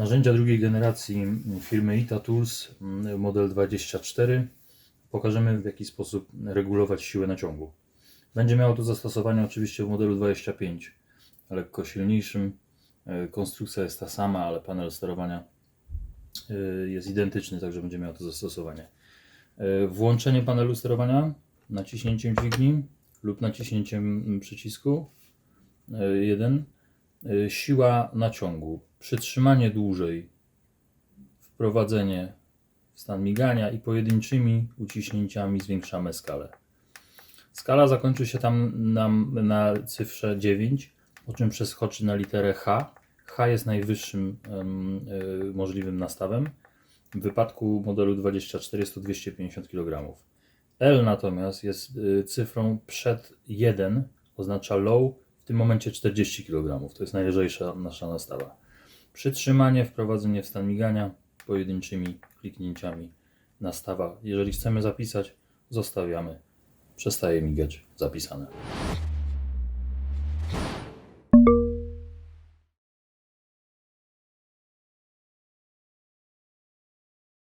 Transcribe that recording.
Narzędzia drugiej generacji firmy ITA Tools, mm, model 24. Pokażemy w jaki sposób regulować siłę naciągu. Będzie miało to zastosowanie oczywiście w modelu 25, lekko silniejszym. E, Konstrukcja jest ta sama, ale panel sterowania e, jest identyczny, także będzie miało to zastosowanie. E, Włączenie panelu sterowania naciśnięciem dźwigni lub naciśnięciem przycisku 1. Siła naciągu. Przytrzymanie dłużej. Wprowadzenie w stan migania i pojedynczymi uciśnięciami zwiększamy skalę. Skala zakończy się tam na, cyfrze 9, po czym przeskoczy na literę H. H jest najwyższym y, możliwym nastawem. W wypadku modelu 24 jest to 250 kg. L natomiast jest y, cyfrą przed 1, oznacza low, w tym momencie 40 kg. To jest najlżejsza nasza nastawa. Przytrzymanie, wprowadzenie w stan migania pojedynczymi kliknięciami nastawa. Jeżeli chcemy zapisać, zostawiamy. Przestaje migać zapisane.